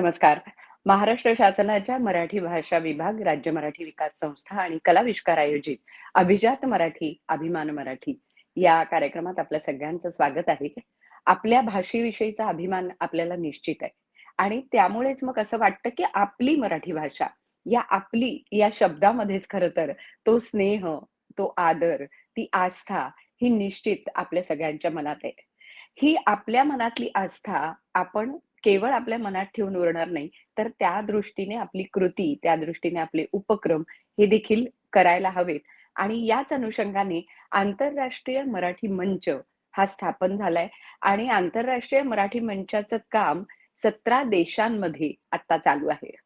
नमस्कार. महाराष्ट्र शासनाच्या मराठी भाषा विभाग, राज्य मराठी विकास संस्था आणि कलाविष्कार आयोजित अभिजात मराठी, अभिमान मराठी या कार्यक्रमात आपल्या सगळ्यांचं स्वागत आहे. आपल्या भाषेविषयीचा अभिमान आपल्याला निश्चित आहे आणि त्यामुळेच मग असं वाटतं, की आपली मराठी भाषा, या आपली या शब्दामध्येच खरं तर तो स्नेह, तो आदर, ती आस्था ही निश्चित आपल्या सगळ्यांच्या मनात आहे. ही आपल्या मनातली आस्था आपण केवळ आपल्या मनात ठेवून उरणार नाही, तर त्या दृष्टीने आपली कृती, त्या दृष्टीने आपले उपक्रम हे देखील करायला हवेत. आणि याच अनुषंगाने आंतरराष्ट्रीय मराठी मंच हा स्थापन झालाय. आणि आंतरराष्ट्रीय मराठी मंचाचं काम 17 देशांमध्ये आता चालू आहे.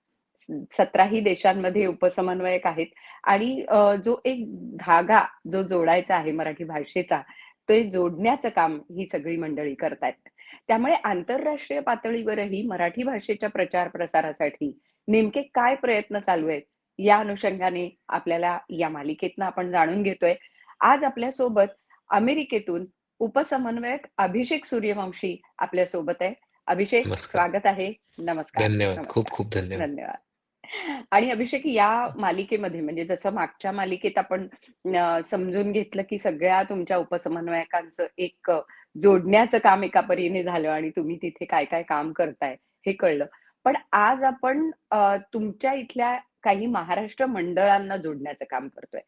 17ही देशांमध्ये उपसमन्वयक आहेत. आणि जो एक धागा जो जोडायचा आहे मराठी भाषेचा, ते जोडण्याचं काम ही सगळी मंडळी करतायत. त्यामुळे आंतरराष्ट्रीय पातळीवरही मराठी भाषेच्या प्रचार-प्रसारासाठी नेमके काय प्रयत्न चालू आहेत, या अनुषंगाने आपल्याला या मालिकेतनं आपण जाणून घेतोय. आज आपल्यासोबत अमेरिकेतून उपसमन्वयक अभिषेक सूर्यवंशी आपल्यासोबत आहे. अभिषेक. स्वागत आहे. नमस्कार, धन्यवाद. नमस्कार. खूप-खूप धन्यवाद. धन्यवाद. आणि अभिषेक या मालिकेमध्ये म्हणजे जसं मागच्या मालिकेत आपण समजून घेतलं, की सगळ्या तुमच्या उपसमन्वयकांचं एक जोडण्याचं काम एका परीने झालं आणि तुम्ही तिथे काय-काय काम करताय हे कळलं. पण आज आपण तुमच्या इथल्या काही महाराष्ट्र मंडळांना जोडण्याचं काम करतोय.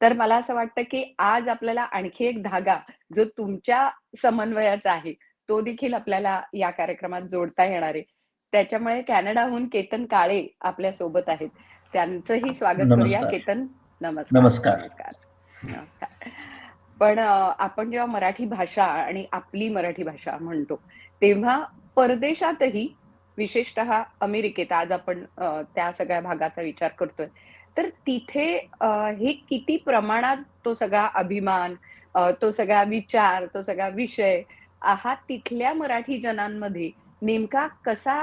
तर मला असं वाटतं, की आज आपल्याला आणखी एक धागा जो तुमच्या समन्वयाचा आहे, तो देखील आपल्याला या कार्यक्रमात जोडता येणार आहे. त्याच्यामुळे कॅनडाहून केतन काळे आपल्यासोबत आहेत. त्यांचंही स्वागत करूया. केतन नमस्कार, नमस्कार. पण आपण जेव्हा मराठी भाषा आणि आपली मराठी भाषा म्हणतो, तेव्हा परदेशातही विशेषतः अमेरिकेत आज आपण त्या सगळ्या भागाचा विचार करतोय. तर तिथे हे किती प्रमाणात तो सगळा अभिमान, तो सगळा विचार, तो सगळा विषय हा तिथल्या मराठी जनांमध्ये नेमका कसा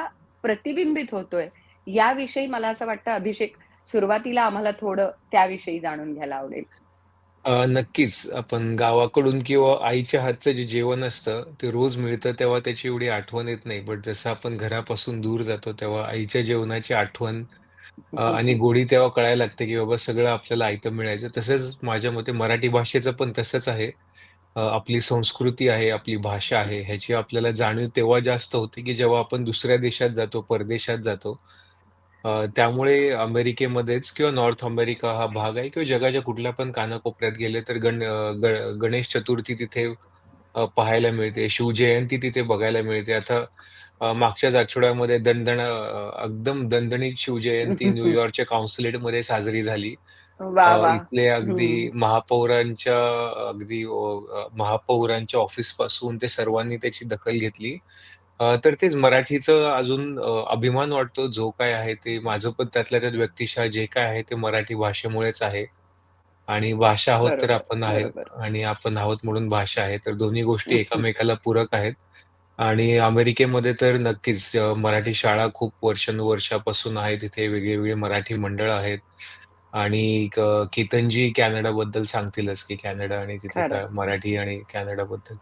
प्रतिबिंबित होतोय, याविषयी मला असं वाटतं अभिषेक सुरुवातीला आम्हाला थोडं त्याविषयी जाणून घ्यायला आवडेल. नक्कीच. आपण गावाकडून किंवा आईच्या हातचं जे जेवण असतं, ते रोज मिळतं तेव्हा त्याची एवढी आठवण येत नाही. बट जसं आपण घरापासून दूर जातो, तेव्हा आईच्या जेवणाची आठवण अ, आणि गोडी तेव्हा कळायला लागते, की बाबा सगळं आपल्याला आयतं मिळायचं. तसंच माझ्या मते मराठी भाषेचं पण तसंच आहे. अ, आपली संस्कृती आहे, आपली भाषा आहे, ह्याची आपल्याला जाणीव तेव्हा जास्त होते, की जेव्हा आपण दुसऱ्या देशात जातो, परदेशात जातो. अ, त्यामुळे अमेरिकेमध्येच किंवा नॉर्थ अमेरिका हा भाग आहे किंवा जगाच्या कुठल्या पण कानाकोपऱ्यात गेले तर गण अ, ग गणेश चतुर्थी तिथे अ, पाहायला मिळते. शिवजयंती तिथे बघायला मिळते. आता अ, मागच्याच आठवड्यामध्ये दणदण अ, एकदम दणदणीत शिवजयंती न्यूयॉर्कच्या काउन्सिलेटमध्ये साजरी झाली. वाह! अ, वाह! इथले अगदी हं. महापौरांच्या अगदी अ, महापौरांच्या ऑफिसपासून ते सर्वांनी त्याची दखल घेतली. अ, तर तेच मराठीचं अजून अ, अभिमान वाटतो जो काय आहे ते माझं पण त्यातल्या त्यात व्यक्तिशः जे काय आहे ते मराठी भाषेमुळेच आहे. आणि भाषा आहोत तर बरोबर, आपण आहेत बरोबर. आणि आपण आहोत म्हणून भाषा आहे. तर दोन्ही गोष्टी एकमेकाला पूरक आहेत. आणि अमेरिकेमध्ये तर नक्कीच अ, मराठी शाळा खूप वर्षानुवर्षापासून आहे. तिथे वेगळी-वेगळी मराठी मंडळं आहेत. आणि क केतनजी कॅनडाबद्दल सांगतीलच, की कॅनडा आणि तिथे खरं. काय मराठी आणि कॅनडाबद्दल.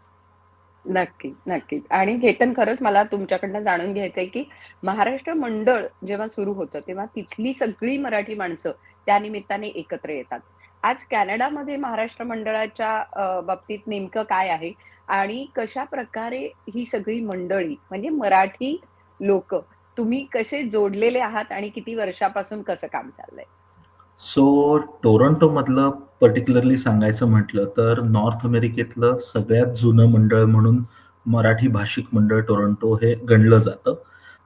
नक्की, नक्कीच. आणि केतन खरंच मला तुमच्याकडनं जाणून घ्यायचंय, की महाराष्ट्र मंडळ जेव्हा सुरू होतं, तेव्हा तिथली सगळी मराठी माणसं त्या निमित्ताने एकत्र येतात. आज कॅनडामध्ये महाराष्ट्र मंडळाच्या अ, बाबतीत नेमकं काय आहे? आणि कशाप्रकारे ही सगळी मंडळी म्हणजे मराठी लोकं तुम्ही कसे जोडलेले आहात आणि किती वर्षापासून कसं काम चाललंय? सो टोरंटोमधलं पर्टिक्युलरली सांगायचं म्हटलं तर नॉर्थ अमेरिकेतलं सगळ्यात जुनं मंडळ म्हणून मराठी भाषिक मंडळ टोरंटो हे गणलं जातं.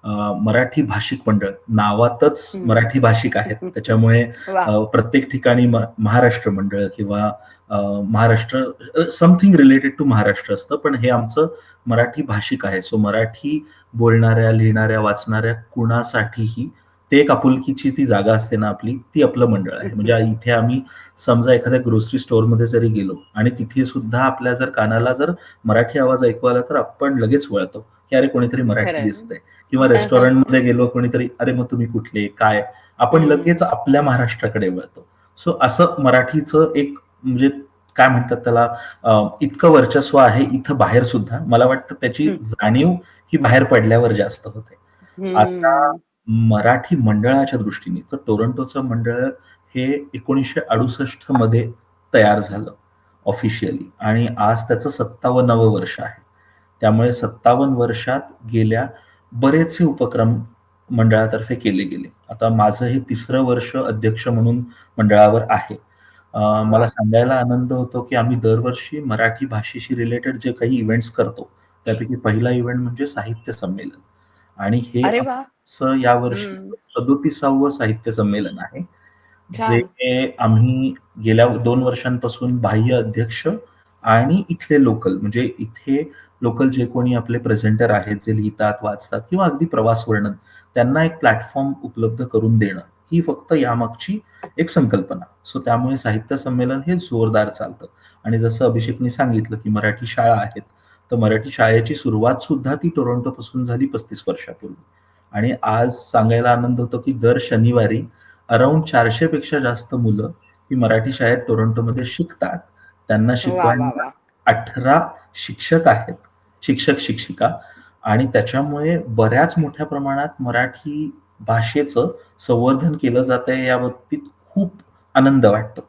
अ, मराठी भाषिक मंडळ नावातच हं. मराठी भाषिक आहेत. त्याच्यामुळे! अ, प्रत्येक ठिकाणी म महाराष्ट्र मंडळ किंवा अ, Maharashtra something related to Maharashtra असतं. पण हे आमचं मराठी भाषिक आहे. सो मराठी बोलणाऱ्या, लिहिणाऱ्या, वाचणाऱ्या कुणासाठीही ते एक आपुलकीची ती जागा असते ना आपली, ती आपलं मंडळ आहे. म्हणजे इथे आम्ही समजा एखाद्या ग्रोसरी स्टोअरमध्ये जरी गेलो आणि तिथे सुद्धा आपल्या जर कानाला जर मराठी आवाज ऐकू आला, तर आपण लगेच वळतो. की अरे कोणीतरी मराठी. दिसतंय किंवा रेस्टॉरंटमध्ये गेलो कोणीतरी अरे मग तुम्ही कुठले काय आपण. लगेच आपल्या महाराष्ट्राकडे वळतो सो असं मराठीचं एक म्हणजे काय म्हणतात त्याला इतकं वर्चस्व आहे इथं बाहेर सुद्धा मला वाटतं त्याची. जाणीव ही बाहेर पडल्यावर जास्त होते आता. मराठी मंडळाच्या दृष्टीने तर टोरंटोचं मंडळ हे एकोणीसशे अडुसष्टमध्ये तयार झालं ऑफिशियली आणि आज त्याचं सत्तावन्नावं वर्ष आहे. त्यामुळे सत्तावन्न वर्षात गेल्या बरेचसे उपक्रम मंडळातर्फे केले गेले. आता माझं हे तिसरं वर्ष अध्यक्ष म्हणून मंडळावर आहे. मला सांगायला आनंद होतो की आम्ही दरवर्षी मराठी भाषेशी रिलेटेड जे काही इव्हेंट्स करतो त्यापैकी पहिला इव्हेंट म्हणजे साहित्य संमेलन. आणि हे अरे वा आमचं यावर्षी हम्म. सदोतीसावं साहित्य संमेलन आहे छान. जे आम्ही गेल्या दोन वर्षांपासून बाह्य अध्यक्ष आणि इथले लोकल म्हणजे इथे लोकल जे कोणी आपले प्रेझेंटर आहेत जे लिहितात वाचतात किंवा अगदी प्रवास वर्णन त्यांना एक प्लॅटफॉर्म उपलब्ध करून देणं ही फक्त यामागची एक संकल्पना सो त्यामुळे साहित्य संमेलन हे जोरदार चालतं आणि जसं अभिषेकनी सांगितलं की मराठी शाळा आहेत तर मराठी शाळेची सुरुवात सुद्धा ती टोरंटो पासून झाली पस्तीस वर्षापूर्वी आणि आज सांगायला आनंद होतो की दर शनिवारी अराउंड चारशे पेक्षा जास्त मुलं ही मराठी शाळेत टोरंटोमध्ये शिकतात. त्यांना शिकवायला अठरा शिक्षक आहेत शिक्षक शिक्षिका. आणि त्याच्यामुळे बऱ्याच मोठ्या प्रमाणात मराठी भाषेचं संवर्धन केलं जात आहे या बाबतीत खूप आनंद वाटतो.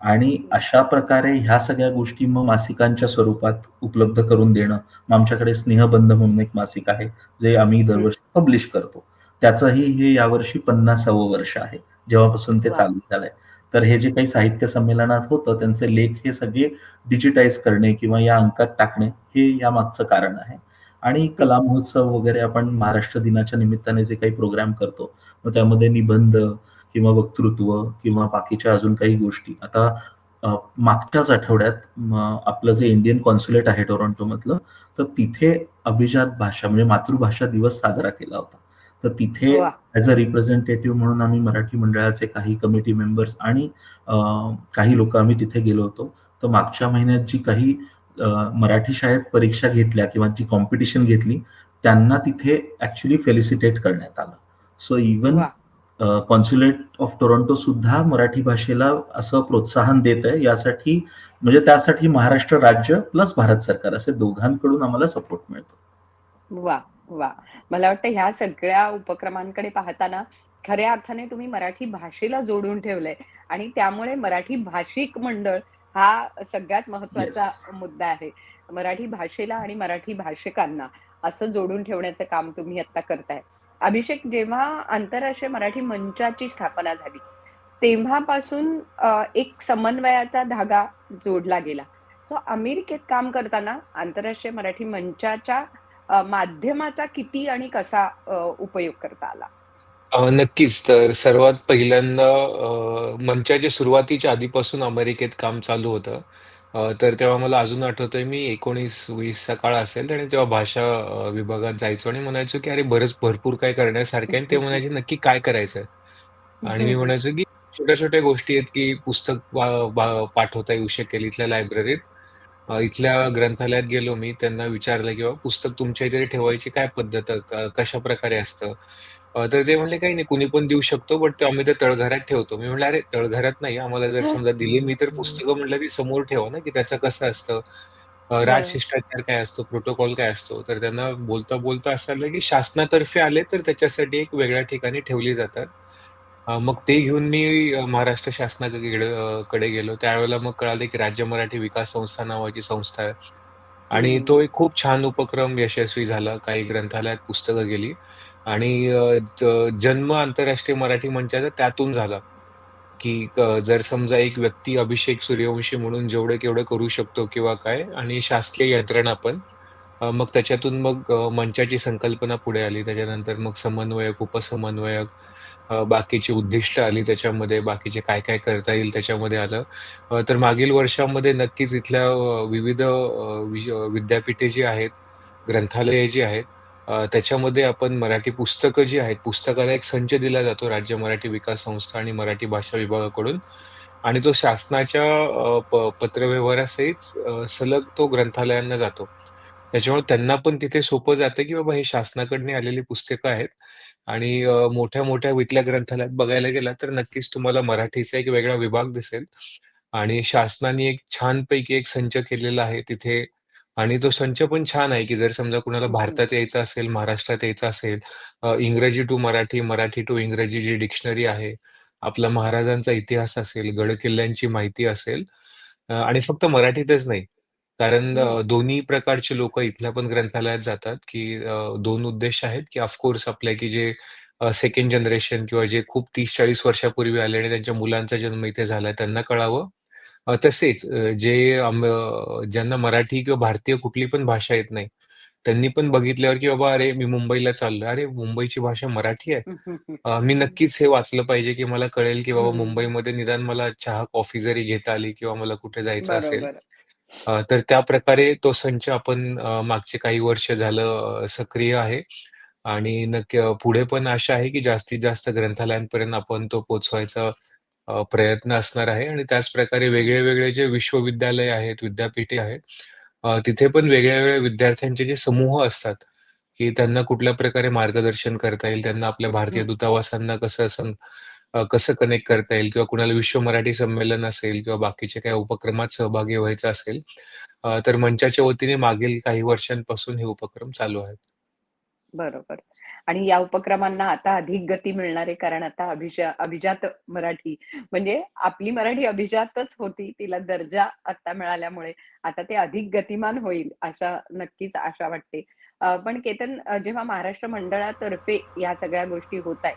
आणि अशा प्रकारे ह्या सगळ्या गोष्टी मग मासिकांच्या स्वरूपात उपलब्ध करून देणं मग आमच्याकडे स्नेहबंध म्हणून एक मासिक आहे जे आम्ही दरवर्षी पब्लिश करतो. त्याचंही हे यावर्षी पन्नासावं वर्ष आहे जेव्हापासून ते. चालू झालंय. तर हे जे काही साहित्य संमेलनात होतं त्यांचे लेख हे सगळे डिजिटाईज करणे किंवा या अंकात टाकणे हे या मागचं कारण आहे. आणि कला महोत्सव वगैरे आपण महाराष्ट्र दिनाच्या निमित्ताने जे काही प्रोग्राम करतो मग त्यामध्ये निबंध किंवा वक्तृत्व किंवा बाकीच्या अजून काही गोष्टी. आता मागच्याच आठवड्यात आपलं जे इंडियन कॉन्सुलेट आहे टोरंटोमधलं तर तिथे अभिजात भाषा म्हणजे मातृभाषा दिवस साजरा केला होता. तर तिथे. ॲज अ रिप्रेझेंटेटिव्ह म्हणून आम्ही मराठी मंडळाचे काही कमिटी मेंबर्स आणि काही लोक आम्ही तिथे गेलो होतो. तर मागच्या महिन्यात जी काही मराठी शाळेत परीक्षा घेतल्या किंवा जी कॉम्पिटिशन घेतली त्यांना तिथे ऍक्च्युली फेलिसिटेट करण्यात आलं. सो इवन वा. कॉन्सुलेट ऑफ टोरंटो सुद्धा मराठी भाषेला असं प्रोत्साहन देत आहे यासाठी म्हणजे त्यासाठी महाराष्ट्र राज्य प्लस भारत सरकार असे दोघांकडून आम्हाला सपोर्ट मिळतो वा वा मला वाटतं ह्या सगळ्या उपक्रमांकडे पाहताना खऱ्या अर्थाने तुम्ही मराठी भाषेला जोडून ठेवलंय आणि त्यामुळे मराठी भाषिक मंडळ हा सगळ्यात महत्त्वाचा Yes. मुद्दा आहे मराठी भाषेला आणि मराठी भाषिकांना असं जोडून ठेवण्याचं काम तुम्ही आता करताय अभिषेक जेव्हा आंतरराष्ट्रीय मराठी मंचाची स्थापना झाली तेव्हापासून एक समन्वयाचा धागा जोडला गेला तो अमेरिकेत काम करताना आंतरराष्ट्रीय मराठी मंचाच्या माध्यमाचा किती आणि कसा उपयोग करता आला नक्कीच. तर सर्वात पहिल्यांदा मंचाच्या सुरुवातीच्या आधीपासून अमेरिकेत काम चालू होतं. अ, तर तेव्हा मला अजून आठवतंय मी 19-20 चा काळ असेल आणि तेव्हा भाषा अ, विभागात जायचो आणि म्हणायचो, की "अरे बरंच भरपूर काही करण्यासारखं आहे." आणि ते म्हणायचे, "नक्की काय करायचंय?" आणि मी म्हणायचो, की "छोट्या-छोट्या गोष्टी आहेत, की पुस्तक पाठवता येऊ शकेल इथल्या लायब्ररीत." अ, इथल्या ग्रंथालयात गेलो मी. त्यांना विचारलं, की "बाबा पुस्तक तुमच्या इथे ठेवायची काय पद्धत आहे? क कशाप्रकारे असतं?" अ, तर ते म्हणले, "काही नाही, कुणी पण देऊ शकतो, बट ते आम्ही ते तळघरात ठेवतो." मी म्हटलं, "अरे तळघरात नाही, आम्हाला जर समजा दिली मी तर पुस्तकं म्हटलं, की समोर ठेवा ना, की त्याचं कसं असतं, अ. राजशिष्टाचार काय असतो, प्रोटोकॉल काय असतो?" तर त्यांना बोलता-बोलता असं आलं, की शासनातर्फे आले तर त्याच्यासाठी एक वेगळ्या ठिकाणी ठेवली जातात. अ, मग ते घेऊन मी अ, महाराष्ट्र शासनाकडे अ, कडे गेलो. त्यावेळेला मग कळालं, की राज्य मराठी विकास संस्था नावाची संस्था आहे. आणि हं. तो एक खूप छान उपक्रम यशस्वी झाला. काही ग्रंथालयात पुस्तकं गेली आणि अ, ज जन्म आंतरराष्ट्रीय मराठी मंचाचा त्यातून झाला, की क जर समजा एक व्यक्ती अभिषेक सूर्यवंशी म्हणून जेवढं-केवढं करू शकतो किंवा काय आणि शासकीय यंत्रणा पण. अ, मग त्याच्यातून मग अ, मंचाची संकल्पना पुढे आली. त्याच्यानंतर मग समन्वयक, उपसमन्वयक, अ, बाकीची उद्दिष्ट आली त्याच्यामध्ये, बाकीचे काय-काय करता येईल त्याच्यामध्ये आलं. अ, तर मागील वर्षामध्ये नक्कीच इथल्या अ, विविध अ, विज विद्यापीठे जी आहेत, ग्रंथालये जी आहेत, अ, त्याच्यामध्ये आपण मराठी पुस्तकं जी आहेत, पुस्तकाला एक संच दिला जातो राज्य मराठी विकास संस्था आणि मराठी भाषा विभागाकडून. आणि तो शासनाच्या अ, प पत्रव्यवहारासहित अ, सलग तो ग्रंथालयांना जातो. त्याच्यामुळे त्यांना पण तिथे सोपं जातं, की बाबा हे शासनाकडनं आलेली पुस्तकं आहेत. आणि अ, मोठ्या-मोठ्या विटल्या ग्रंथालयात बघायला गेलात तर नक्कीच तुम्हाला मराठीचा एक वेगळा विभाग दिसेल. आणि शासनाने एक छानपैकी एक संच केलेला आहे तिथे आणि तो संच पण छान आहे, की जर समजा कुणाला हं. भारतात यायचं असेल, महाराष्ट्रात यायचं असेल, अ, इंग्रजी टू मराठी, मराठी टू इंग्रजी जी डिक्शनरी आहे, आपला महाराजांचा इतिहास असेल, गड-किल्ल्यांची माहिती असेल अ, आणि फक्त मराठीतच नाही. कारण हं. दोन्ही प्रकारची लोकं इथल्या पण ग्रंथालयात जातात, की अ, 2 उद्देश आहेत, की ऑफकोर्स आपल्या की जे अ, सेकंड जनरेशन किंवा जे खूप 30-40 वर्षापूर्वी आले आणि त्यांच्या मुलांचा जन्म इथे झालाय त्यांना कळावं. अ, तसेच अ, जे अ, ज्यांना मराठी किंवा भारतीय कुठली पण भाषा येत नाही, त्यांनी पण बघितल्यावर, की बाबा अरे, मी मुंबईला चाललोय. अरे, मुंबईची भाषा मराठी आहे. हं, हं, हं. अ, मी नक्कीच हे वाचलं पाहिजे, की मला कळेल, की बाबा हं. मुंबईमध्ये निदान मला चहा, कॉफी जरी घेता आली किंवा मला कुठे जायचं असेल, बरोबर. अ, तर त्याप्रकारे तो संच आपण अ, मागचे काही वर्ष झालं अ, सक्रिय आहे आणि नक्की पुढे पण आशा आहे, की जास्तीत जास्त ग्रंथालयांपर्यंत आपण तो पोहोचवायचा अ, प्रयत्न असणार आहे आणि त्याचप्रकारे. वेगळे-वेगळे जे विश्वविद्यालय आहेत, विद्यापीठे आहेत, अ, तिथे पण वेगळ्या-वेगळ्या विद्यार्थ्यांचे जे समूह असतात, की त्यांना कुठल्या प्रकारे मार्गदर्शन करता येईल, त्यांना आपल्या भारतीय हं. दूतावासांना कसं सं अ, कसं कनेक्ट करता येईल किंवा कुणाला विश्व मराठी संमेलन असेल किंवा बाकीच्या काही उपक्रमात सहभागी व्हायचं असेल, अ, तर मंचाच्या वतीने मागील काही वर्षांपासून हे उपक्रम चालू आहेत. बरोबर. आणि या उपक्रमांना आता अधिक गती मिळणार आहे कारण आता अभिजा अभिजात मराठी म्हणजे आपली मराठी अभिजातच होती. तिला दर्जा आता मिळाल्यामुळे आता ते अधिक गतिमान होईल, अशा नक्कीच आशा वाटते. पण केतन जेव्हा महाराष्ट्र मंडळातर्फे या सगळ्या गोष्टी होत आहेत,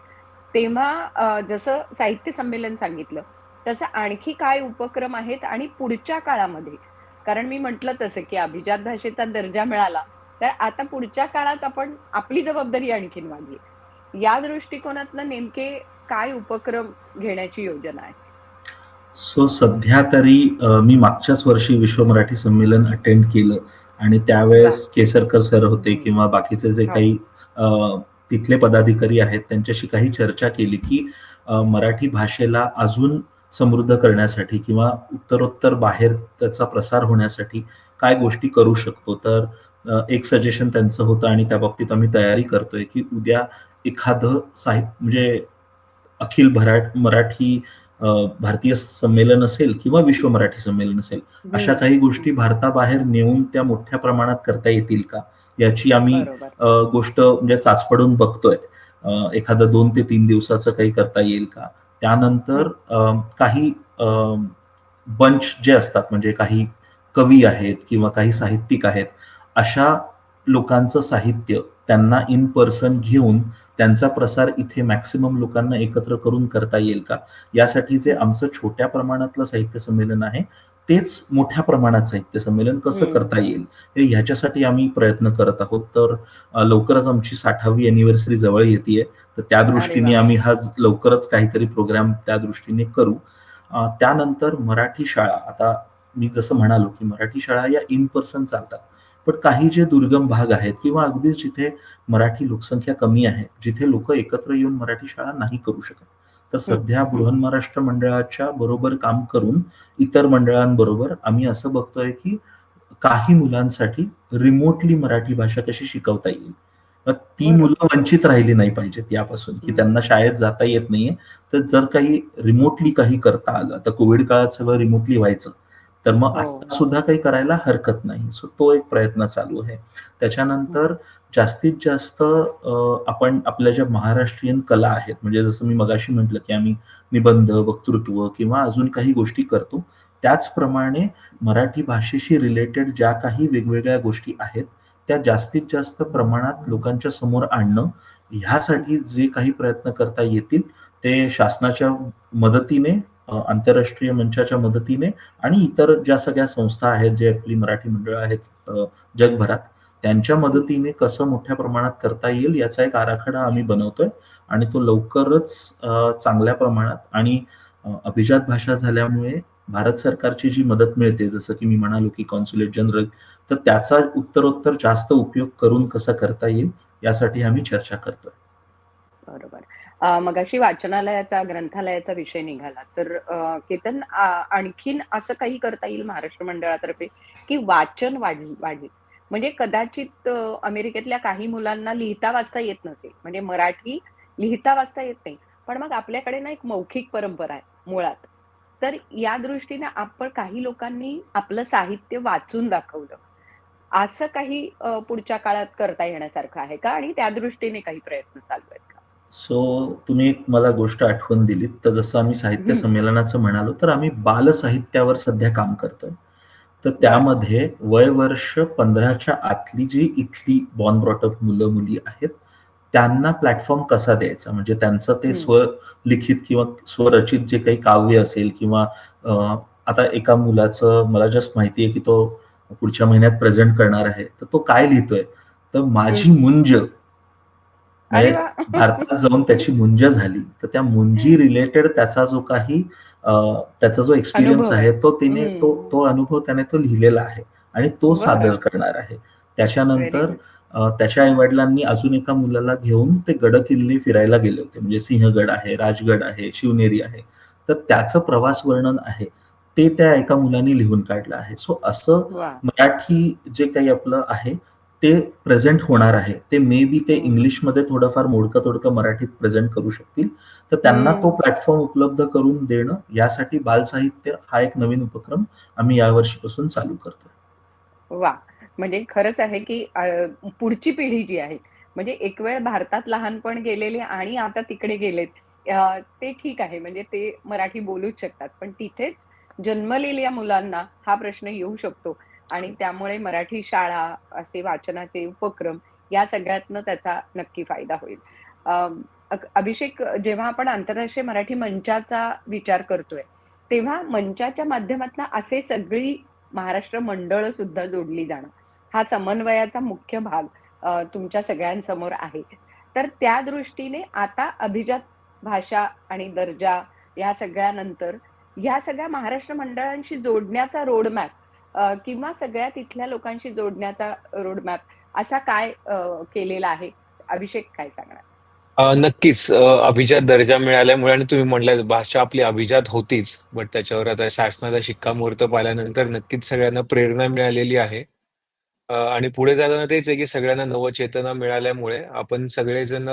तेव्हा जसं साहित्य संमेलन सांगितलं, तसं आणखी काय उपक्रम आहेत आणि पुढच्या काळामध्ये? कारण मी म्हटलं तसं, की अभिजात भाषेचा दर्जा मिळाला, तर आता पुढच्या काळात आपण आपली जबाबदारी आणखीन वाढली. या दृष्टिकोनातनं नेमके काय उपक्रम घेण्याची योजना आहे? सो सध्या तरी मी मागच्याच वर्षी विश्व मराठी संमेलन अटेंड केलं आणि! त्यावेळेस केसरकर सर होते. किंवा बाकीचे जे. काही तिथले पदाधिकारी आहेत, त्यांच्याशी काही चर्चा केली, की मराठी भाषेला अजून समृद्ध करण्यासाठी किंवा उत्तरोत्तर बाहेर त्याचा प्रसार होण्यासाठी काय गोष्टी करू शकतो. तर एक सजेशन त्यांचं होतं आणि त्याबाबतीत आम्ही तयारी करतोय, की उद्या एखादं साहित्य म्हणजे अखिल भराट मराठी भारतीय संमेलन असेल किंवा विश्व मराठी संमेलन असेल, अशा काही गोष्टी. भारताबाहेर नेऊन त्या मोठ्या प्रमाणात करता येतील का? याची आम्ही गोष्ट म्हणजे चाचपडून बघतोय. एखादं 2 ते 3 दिवसाचं काही करता येईल का? त्यानंतर काही बंच जे असतात म्हणजे काही कवी आहेत किंवा काही साहित्यिक आहेत, अशा लोकांचं साहित्य त्यांना इन पर्सन घेऊन त्यांचा प्रसार इथे मॅक्सिमम लोकांना एकत्र करून करता येईल का? यासाठी जे. आमचं छोट्या प्रमाणातलं साहित्य संमेलन आहे, तेच मोठ्या प्रमाणात साहित्य संमेलन कसं. करता येईल, हे ह्याच्यासाठी आम्ही प्रयत्न करत आहोत. तर लवकरच आमची 60वी अॅनिव्हर्सरी जवळ येतीये. तर त्या दृष्टीने! आम्ही हा लवकरच काहीतरी प्रोग्राम त्या दृष्टीने करू. त्यानंतर मराठी शाळा आता मी जसं म्हणालो, की मराठी शाळा या इन पर्सन चालतात. पण काही जे दुर्गम भाग आहेत किंवा अगदीच जिथे मराठी लोकसंख्या कमी आहे, जिथे लोकं एकत्र येऊन मराठी शाळा नाही करू शकत. तर सध्या. बृहन्महाराष्ट्र मंडळाच्या बरोबर काम करून इतर मंडळांबरोबर आम्ही असं बघतोय, की काही मुलांसाठी रिमोटली मराठी भाषा कशी शिकवता येईल. मग ती. मुलं वंचित राहिली नाही पाहिजेत यापासून, की. त्यांना शाळेत जाता येत नाहीये. तर जर काही रिमोटली काही करता आलं, तर कोव्हिड काळात सगळं रिमोटली व्हायचं. तर मग हो, आता. सुद्धा काही करायला हरकत नाही. सो तो एक प्रयत्न चालू आहे. त्याच्यानंतर जास्तीत जास्त आपण आपल्या ज्या महाराष्ट्रीयन कला आहेत, म्हणजे जसं मी मगाशी म्हटलं, की आम्ही निबंध, वक्तृत्व किंवा अजून काही गोष्टी करतो. त्याचप्रमाणे मराठी भाषेशी रिलेटेड ज्या काही वेगवेगळ्या गोष्टी आहेत, त्या जास्तीत जास्त प्रमाणात लोकांच्या समोर आणणं. ह्यासाठी जे काही प्रयत्न करता येतील, ते शासनाच्या मदतीने, आंतरराष्ट्रीय मंचाच्या मदतीने आणि इतर ज्या सगळ्या संस्था आहेत, जे आपली मराठी मंडळं आहेत जगभरात, त्यांच्या मदतीने कसं मोठ्या प्रमाणात करता येईल, याचा एक आराखडा आम्ही बनवतोय आणि तो लवकरच चांगल्या प्रमाणात आणि अभिजात भाषा झाल्यामुळे भारत सरकारची जी मदत मिळते, जसं की मी म्हणालो, की कॉन्सुलेट जनरल, तर त्याचा उत्तरोत्तर जास्त उपयोग करून कसा करता येईल, यासाठी आम्ही चर्चा करतोय. बरोबर. मगाशी वाचनालयाचा, ग्रंथालयाचा विषय निघाला. तर केतन आणखीन असं काही करता येईल महाराष्ट्र मंडळातर्फे, की वाचन वाढली वाढेल? म्हणजे कदाचित अमेरिकेतल्या काही मुलांना लिहिता वाचता येत नसेल. म्हणजे मराठी लिहिता वाचता येत नाही. पण मग आपल्याकडे ना एक मौखिक परंपरा आहे मुळात. तर या दृष्टीने आपण काही लोकांनी आपलं साहित्य वाचून दाखवलं. असं काही पुढच्या काळात करता येण्यासारखं आहे का? आणि त्या दृष्टीने काही प्रयत्न चालू आहेत सो तुम्ही एक मला गोष्ट आठवण दिलीत. तर जसं आम्ही साहित्य. संमेलनाचं म्हणालो, तर आम्ही बालसाहित्यावर सध्या काम करतोय. तर. त्यामध्ये वय वर्ष 15च्या आतली जी इथली बॉर्न ब्रॉट अप मुलं-मुली आहेत, त्यांना प्लॅटफॉर्म कसा द्यायचा? म्हणजे त्यांचं ते. स्वलिखित किंवा स्वरचित जे काही काव्य असेल किंवा आता एका मुलाचं मला जस्ट माहिती आहे, की तो पुढच्या महिन्यात प्रेझेंट करणार आहे. तर तो काय लिहितोय? तर माझी. मुंज. म्हणजे! भारतात जाऊन त्याची मुंज झाली. तर त्या मुंजी रिलेटेड त्याचा जो काही त्याचा जो एक्सपिरियन्स आहे. तो तिने तो. तो अनुभव त्याने तो लिहिलेला आहे आणि तो सादर. करणार आहे. त्याच्यानंतर गुड. त्याच्या आई-वडिलांनी अजून एका मुलाला घेऊन ते गड-किल्ले फिरायला गेले होते. म्हणजे सिंहगड आहे, राजगड आहे, शिवनेरी आहे. तर त्याचं प्रवास वर्णन आहे. ते त्या एका मुलाने लिहून काढलं आहे. सो असं! मराठी जे काही आपलं आहे, ते प्रेझेंट होणार आहे. ते मे बी ते. इंग्लिशमध्ये थोडंफार मोडकं-तोडकं मराठीत प्रेझेंट करू शकतील. तर त्यांना तो. प्लॅटफॉर्म उपलब्ध करून देणं, यासाठी बालसाहित्य हा एक नवीन उपक्रम आम्ही यावर्षीपासून चालू करतोय. वाह! म्हणजे खरंच आहे, की पुढची पिढी जी आहे, म्हणजे एक वेळ भारतात लहानपण गेलेले आणि आता तिकडे गेलेत. ते ठीक आहे. म्हणजे ते मराठी बोलूच शकतात. पण तिथेच जन्मलेल्या मुलांना हा प्रश्न येऊ शकतो आणि त्यामुळे मराठी शाळा, असे वाचनाचे उपक्रम या सगळ्यातनं त्याचा नक्की फायदा होईल. अभिषेक जेव्हा आपण आंतरराष्ट्रीय मराठी मंचाचा विचार करतोय, तेव्हा मंचाच्या माध्यमातून असे सगळी महाराष्ट्र मंडळ सुद्धा जोडली जाणं, हा समन्वयाचा मुख्य भाग तुमच्या सगळ्यांसमोर आहे. तर त्या दृष्टीने आता अभिजात भाषा आणि दर्जा या सगळ्यानंतर, या सगळ्या महाराष्ट्र मंडळांशी जोडण्याचा रोडमॅप किंवा सगळ्या तिथल्या लोकांशी जोडण्याचा रोडमॅप असा काय केलेला आहे? अभिषेक काय सांगणार? नक्कीच. अभिजात दर्जा मिळाल्यामुळे आणि तुम्ही म्हटलात भाषा आपली अभिजात होतीच. बट त्याच्यावर आता शासनाचा शिक्कामोर्तब आल्यानंतर नक्कीच सगळ्यांना प्रेरणा मिळालेली आहे. आणि पुढे जाताना तेच आहे, की सगळ्यांना नवचेतना मिळाल्यामुळे आपण सगळेजण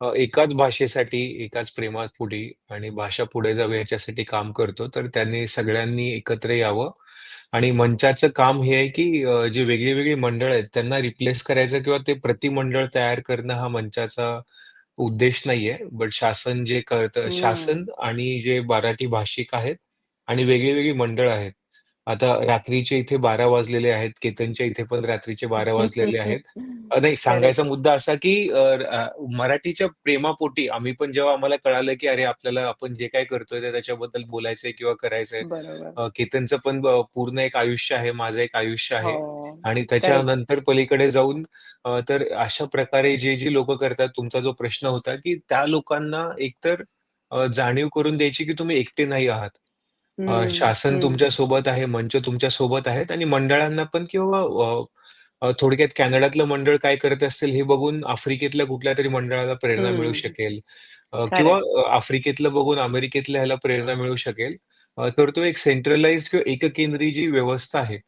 एकाच भाषेसाठी, एकाच प्रेमात पुढे आणि भाषा पुढे जावी याच्यासाठी काम करतो. तर त्यांनी सगळ्यांनी एकत्र यावं आणि मंचाचं काम हे आहे, की अ, जे वेगळी-वेगळी मंडळ आहेत, त्यांना रिप्लेस करायचं किंवा ते प्रतिमंडळ तयार करणं हा मंचाचा उद्देश नाहीये. बट शासन जे करतं हं. शासन आणि जे मराठी भाषिक आहेत आणि वेगळी-वेगळी मंडळ आहेत. आता रात्रीचे इथे 12 वाजलेले आहेत. केतनच्या इथे पण रात्रीचे 12 वाजलेले आहेत. अ, नाही. सांगायचा मुद्दा असा, की अ, अ, मराठीच्या प्रेमापोटी आम्ही पण जेव्हा आम्हाला कळालं, की अरे आपल्याला आपण जे काही करतोय ते त्याच्याबद्दल बोलायचंय किंवा करायचंय. बरोबर. अ, केतनचं पण ब पूर्ण एक आयुष्य आहे, माझं एक आयुष्य आहे हो. आणि. त्याच्यानंतर पलीकडे जाऊन अ, तर अशा प्रकारे जे-जे लोकं करतात, तुमचा जो प्रश्न होता, की त्या लोकांना एकतर अ, जाणीव करून द्यायची, की तुम्ही एकटे नाही आहात. अ, हं, शासन हं. तुमच्यासोबत आहे, मंच तुमच्यासोबत आहेत आणि मंडळांना पण किंवा अ, अ, थोडक्यात कॅनडातलं मंडळ काय करत असेल हे बघून आफ्रिकेतल्या कुठल्यातरी मंडळाला प्रेरणा मिळू हं. शकेल अ, किंवा. अ, आफ्रिकेतलं बघून अमेरिकेतल्या ह्याला प्रेरणा मिळू शकेल. अ, तर तो एक सेंट्रलाइज्ड किंवा एककेंद्री जी व्यवस्था आहे,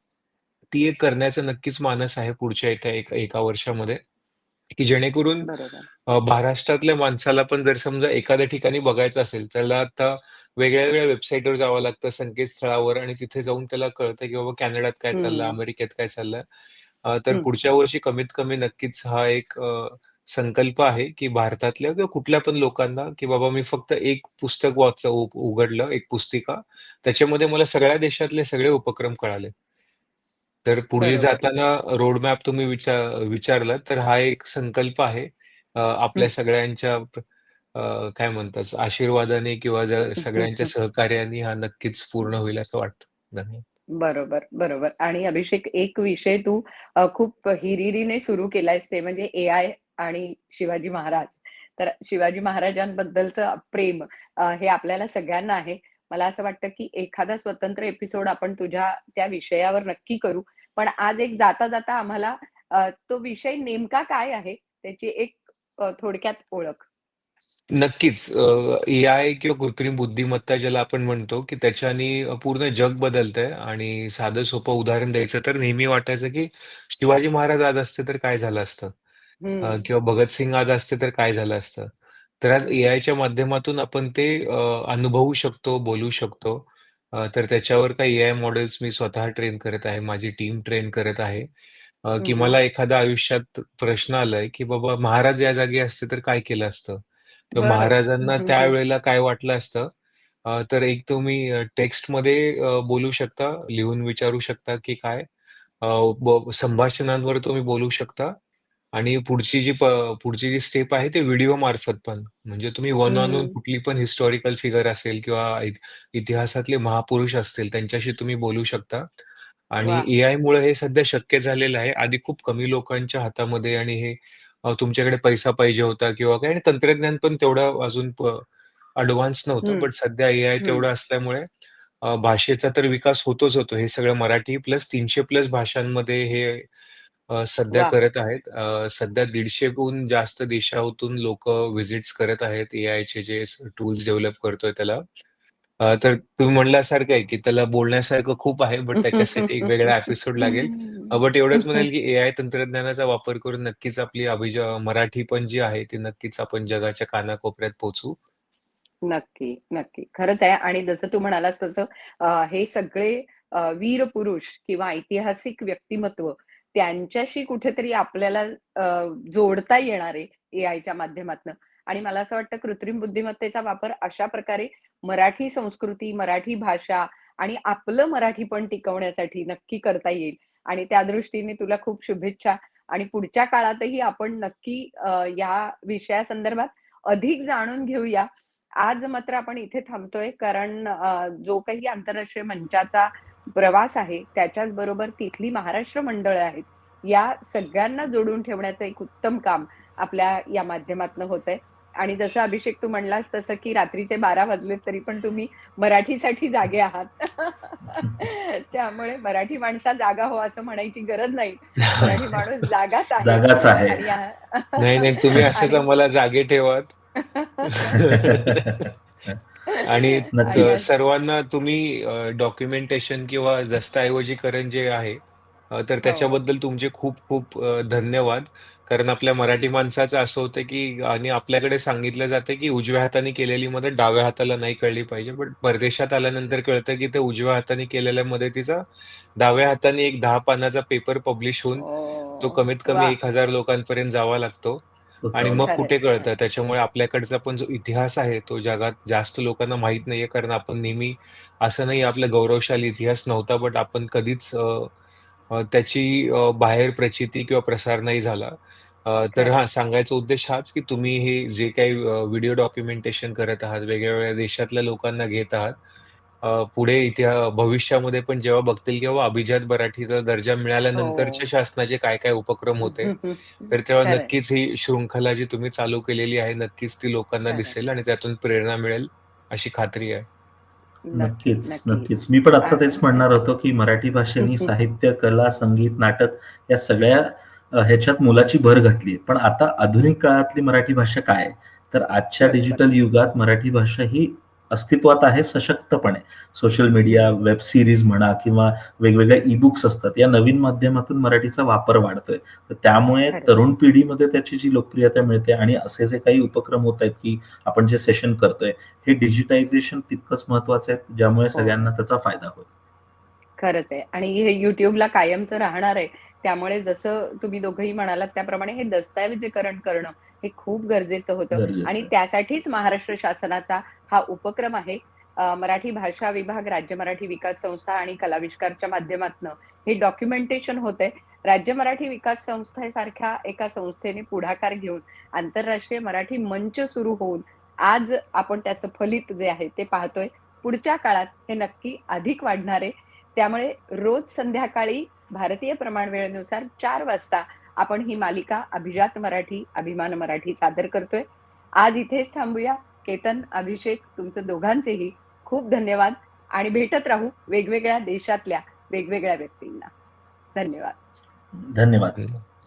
ती एक करण्याचा नक्कीच मानस आहे पुढच्या येत्या एक एका वर्षामध्ये, की जेणेकरून बरोबर. अ, महाराष्ट्रातल्या माणसाला पण जर समजा एखाद्या ठिकाणी बघायचं असेल, त्याला आता वेगळ्या-वेगळ्या वेबसाईटवर जावं लागतं, संकेतस्थळावर आणि तिथे जाऊन त्याला कळतं, की बाबा कॅनडात काय चाललंय, हं. अमेरिकेत काय चाललंय. अ, तर हं. पुढच्या वर्षी कमीत कमी नक्कीच हा एक अ, संकल्प आहे, की भारतातल्या किंवा कुठल्या पण लोकांना, की बाबा मी फक्त एक पुस्तक वाच उघडलं, एक पुस्तिका. त्याच्यामध्ये मला सगळ्या देशातले सगळे उपक्रम कळाले. तर पुढे बरोबर. जाताना रोडमॅप तुम्ही विचा विचारलात, तर हा एक संकल्प आहे. अ, आपल्या हं. सगळ्यांच्या अ, काय म्हणतात आशीर्वादाने किंवा सगळ्यांच्या सहकार्याने हा नक्कीच पूर्ण होईल असं वाटतं. धन्यवाद. बरोबर, बरोबर. आणि अभिषेक एक विषय तू अ, खूप हिरिरीने सुरू केलायस ते म्हणजे एआय आणि शिवाजी महाराज. तर शिवाजी महाराजांबद्दलचं प्रेम अ, हे आपल्याला सगळ्यांना आहे. मला असं वाटतं, की एखादा स्वतंत्र एपिसोड आपण तुझ्या त्या विषयावर नक्की करू. पण आज एक जाता-जाता आम्हाला अ, तो विषय नेमका काय आहे त्याची एक थोडक्यात ओळख. नक्कीच. अ, ए-आय किंवा कृत्रिम बुद्धिमत्ता ज्याला आपण म्हणतो, की त्याच्यानी पूर्ण जग बदलतंय आणि साधं सोपं उदाहरण द्यायचं तर नेहमी वाटायचं, की शिवाजी महाराज आज असते तर काय झालं असतं? किंवा भगतसिंग आज असते तर काय झालं असतं? तर आज ए-आयच्या माध्यमातून आपण ते अनुभवू शकतो, बोलू शकतो. अ, तर त्याच्यावर काही ए-आय मॉडेल्स मी स्वतः ट्रेन करत आहे. माझी टीम ट्रेन करत आहे. अ, हं, की हं. मला एखाद्या आयुष्यात प्रश्न आलाय, की बाबा महाराज या जागी असते तर काय केलं असतं? बरं. महाराजांना हं, हं. त्यावेळेला काय वाटलं असतं? अ, तर एक तुम्ही अ, टेक्स्टमध्ये अ, बोलू शकता, लिहून विचारू शकता, की काय अ, ब संभाषणांवर तुम्ही बोलू शकता आणि पुढची जी प पुढची जी स्टेप आहे ते व्हिडिओ मार्फत पण. म्हणजे तुम्ही वन ऑन वन हं. कुठली पण हिस्टॉरिकल फिगर असेल किंवा इत इतिहासातले महापुरुष असतील त्यांच्याशी तुम्ही बोलू शकता आणि वाह! ए-आयमुळे हे सध्या शक्य झालेलं आहे. आधी खूप कमी लोकांच्या हातामध्ये आणि हे अ, तुमच्याकडे पैसा पाहिजे होता किंवा काय आणि तंत्रज्ञान पण तेवढं अजून प एडव्हान्स नव्हतं. हं, बट सध्या ए-आय हं. तेवढं असल्यामुळे अ, भाषेचा तर विकास होतोच होतो. हे सगळं मराठी प्लस 300 प्लस भाषांमध्ये हे अ, सध्या! करत आहेत. अ, सध्या 150 हून जास्त देशातून लोकं व्हिजिट्स करत आहेत. ए-आयचे जे टूल्स डेव्हलप करतोय त्याला. अ, तर तुम्ही म्हणल्यासारखं आहे, की त्याला बोलण्यासारखं खूप आहे, बट त्याच्यासाठी एक वेगळा एपिसोड लागेल. अ, बट एवढंच म्हणेल, की ए-आय तंत्रज्ञानाचा वापर करून नक्कीच आपली अभिजा मराठी पण जी आहे, ती नक्कीच आपण जगाच्या कानाकोपऱ्यात पोहोचवू. नक्की, नक्की. खरंच आहे आणि जसं तू म्हणालास तसं अ, हे सगळे अ, वीर पुरुष किंवा ऐतिहासिक व्यक्तिमत्व त्यांच्याशी कुठेतरी आपल्याला जोडता येणार आहे एआयच्या माध्यमातून. आणि मला असं वाटतं कृत्रिम बुद्धिमत्तेचा वापर अशा प्रकारे मराठी संस्कृती, मराठी भाषा आणि आपलं मराठी पण टिकवण्यासाठी नक्की करता येईल. आणि त्या दृष्टीने तुला खूप शुभेच्छा. आणि पुढच्या काळातही आपण नक्की या विषयासंदर्भात अधिक जाणून घेऊया. आज मात्र आपण इथे थांबतोय कारण जो काही आंतरराष्ट्रीय मंचाचा प्रवास आहे, त्याच्याच बरोबर तिथली महाराष्ट्र मंडळं आहेत. या सगळ्यांना जोडून ठेवण्याचं एक उत्तम काम आपल्या या माध्यमातनं होतंय आणि जसं अभिषेक तू म्हणलास तसं की रात्रीचे 12 वाजलेत तरी पण तुम्ही मराठीसाठी जागे आहात. त्यामुळे मराठी माणसा जागा हो असं म्हणायची गरज नाही. मराठी माणूस जागाच आहे जागाच आहे. नाही, नाही. तुम्ही असंच आणि आम्हाला जागे ठेवात. आणि त नक्कीच. सर्वांना तुम्ही अ, डॉक्युमेंटेशन किंवा दस्तऐवजीकरण जे आहे अ, तर हो. त्याच्याबद्दल तुमचे खूप-खूप अ, धन्यवाद. कारण आपल्या मराठी माणसाचं असं होतं, की आणि आपल्याकडे सांगितलं जातं, की उजव्या हाताने केलेली मदत डाव्या हाताला नाही कळली पाहिजे. बट परदेशात आल्यानंतर कळतं, की ते उजव्या हाताने केलेल्या मदतीचा डाव्या हाताने एक 10 पानाचा पेपर पब्लिश होऊन तो ओह! कमीत कमी वाह! 1000 लोकांपर्यंत जावा लागतो. आणि मग. खरंय, कुठे कळतं. खरंय. त्याच्यामुळे आपल्याकडचा पण जो इतिहास आहे, तो जगात जास्त लोकांना माहीत नाहीये. कारण आपण नेहमी असं नाही आपला गौरवशाली इतिहास नव्हता, बट आपण कधीच अ, अ, त्याची अ, बाहेर प्रचिती किंवा प्रसार नाही झाला. अ, तर खरंय. हां, सांगायचा उद्देश हाच, की तुम्ही हे जे काही अ, व्हिडिओ डॉक्युमेंटेशन करत आहात, वेगळ्या-वेगळ्या देशातल्या लोकांना घेत आहात. अ, पुढे इतिहा भविष्यामध्ये पण जेव्हा बघतील, किंवा अभिजात मराठीचा दर्जा मिळाल्यानंतरच्या हो. शासनाचे काय-काय उपक्रम होते, तर तेव्हा. नक्कीच ही शृंखला जी तुम्ही चालू केलेली आहे, नक्कीच ती लोकांना. दिसेल आणि त्यातून प्रेरणा मिळेल, अशी खात्री आहे. नक्की, नक्कीच, नक्की. नक्कीच. मी पण आ आत्ता तेच म्हणणार होतो, की मराठी भाषेने साहित्य, कला, संगीत, नाटक या सगळ्या अ, ह्याच्यात मोलाची भर घातली आहे. पण आता आधुनिक काळातली मराठी भाषा काय आहे? तर आजच्या बरोबर. डिजिटल युगात मराठी भाषा ही अस्तित्वात आहे सशक्तपणे. सोशल मीडिया, वेब सीरीज म्हणा किंवा वेगवेगळ्या ई-बुक्स असतात. या नवीन माध्यमातून मराठीचा वापर वाढतोय. तर त्यामुळे. तरुण पिढीमध्ये त्याची जी लोकप्रियता मिळते आणि असे जे काही उपक्रम होत आहेत, की आपण जे सेशन करतोय, हे डिजिटायझेशन तितकंच महत्वाचं आहे, ज्यामुळे हो. सगळ्यांना त्याचा फायदा होईल. खरंच आहे आणि हे YouTubeला कायमचं राहणार आहे. त्यामुळे जसं तुम्ही दोघंही म्हणालात त्याप्रमाणे हे दस्तऐवजीकरण करणं हे खूप गरजेचं होतं आणि. त्यासाठीच महाराष्ट्र शासनाचा हा उपक्रम आहे. मराठी भाषा विभाग, राज्य मराठी विकास संस्था आणि कलाविष्कारच्या माध्यमातनं हे डॉक्युमेंटेशन होतंय. राज्य मराठी विकास संस्थेसारख्या एका संस्थेने पुढाकार घेऊन आंतरराष्ट्रीय मराठी मंच सुरू होऊन आज आपण त्याचं फलित जे आहे ते पाहतोय. पुढच्या काळात हे नक्की अधिक वाढणार आहे. त्यामुळे रोज संध्याकाळी भारतीय प्रमाण वेळेनुसार 4 वाजता आपण ही मालिका अभिजात मराठी, अभिमान मराठी सादर करतोय. आज इथेच थांबूया. केतन, अभिषेक तुमचं दोघांचेही खूप धन्यवाद आणि भेटत राहू वेगवेगळ्या देशातल्या वेगवेगळ्या व्यक्तींना. धन्यवाद. धन्यवाद.